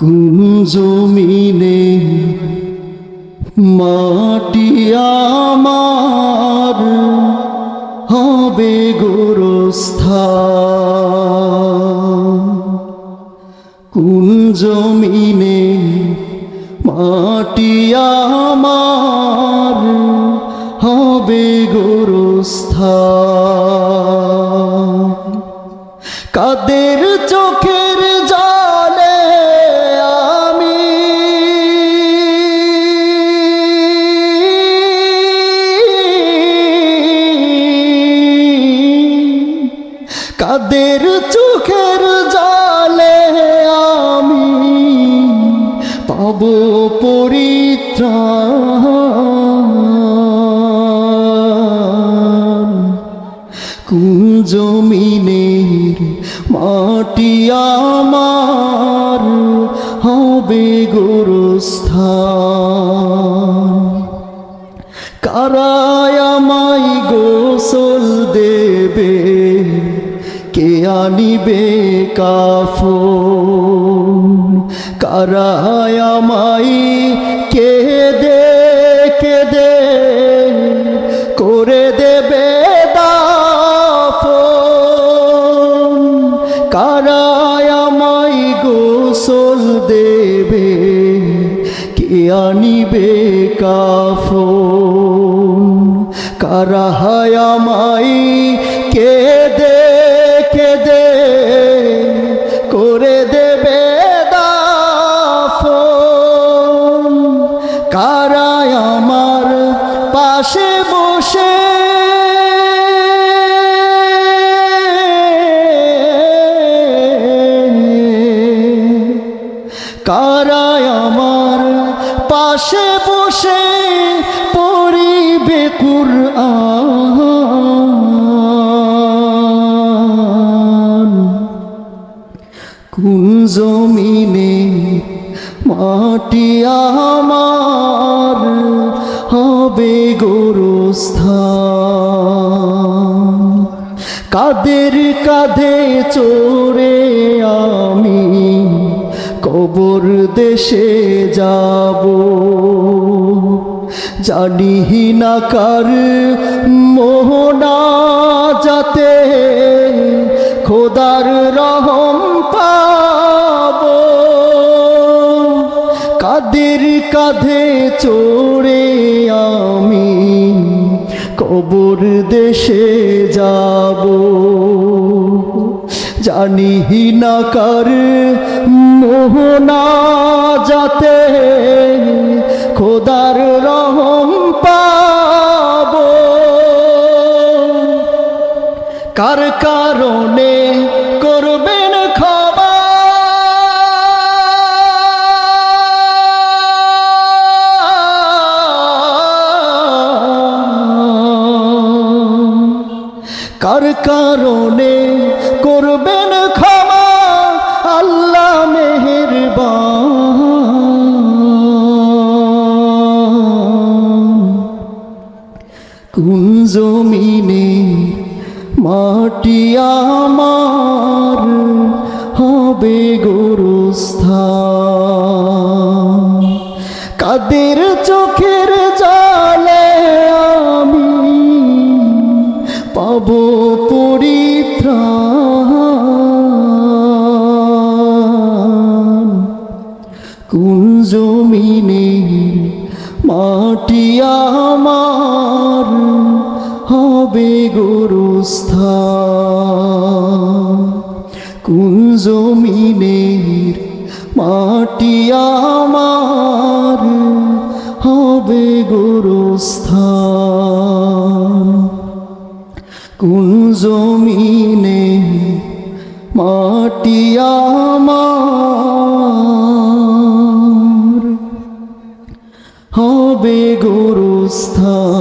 কোন জমিনে মাটি আমার হবে গোরস্থান? কোন জমিনে মাটি আমার হবে গোরস্থান? কাদের চোখের জমিনের মাটি আমার হবে গোরস্থান। কারায় আমায় গোসল দেবে কে আনিবে কাফন? কারায় কারায় আমায় গোসল দেবে। কে আনিবে কাফন? কারাহায় আমায় কে দে পাশে বসে পড়িবে কুরআন। কোন জমিনে মাটি আমার হবে গোরস্থান। কাদের কাঁধে চোরে আমি কবর দেশে যাব। জানি না কার মোহনা যাতে খোদার রহম পাব। কাদের কাঁধে চড়ে আমি কবর দেশে যাব। জানি না কার মোহনা যাতে খোদার রহম পাব কার কারণে করবেন ক্ষমা? আল্লাহ মেহেরবান। কোন জমিনে মাটি আমার হবে গোরস্থান? কাদের চোখের জালে আমি পাব পরিত্রাণ। কোন জমিনে মাটি আমার হবে গোরস্থান? কোন জমিনের মাটি আমার হবে গোরস্থান? কোন জমিনে মাটি আমার? হবে গোরস্থান।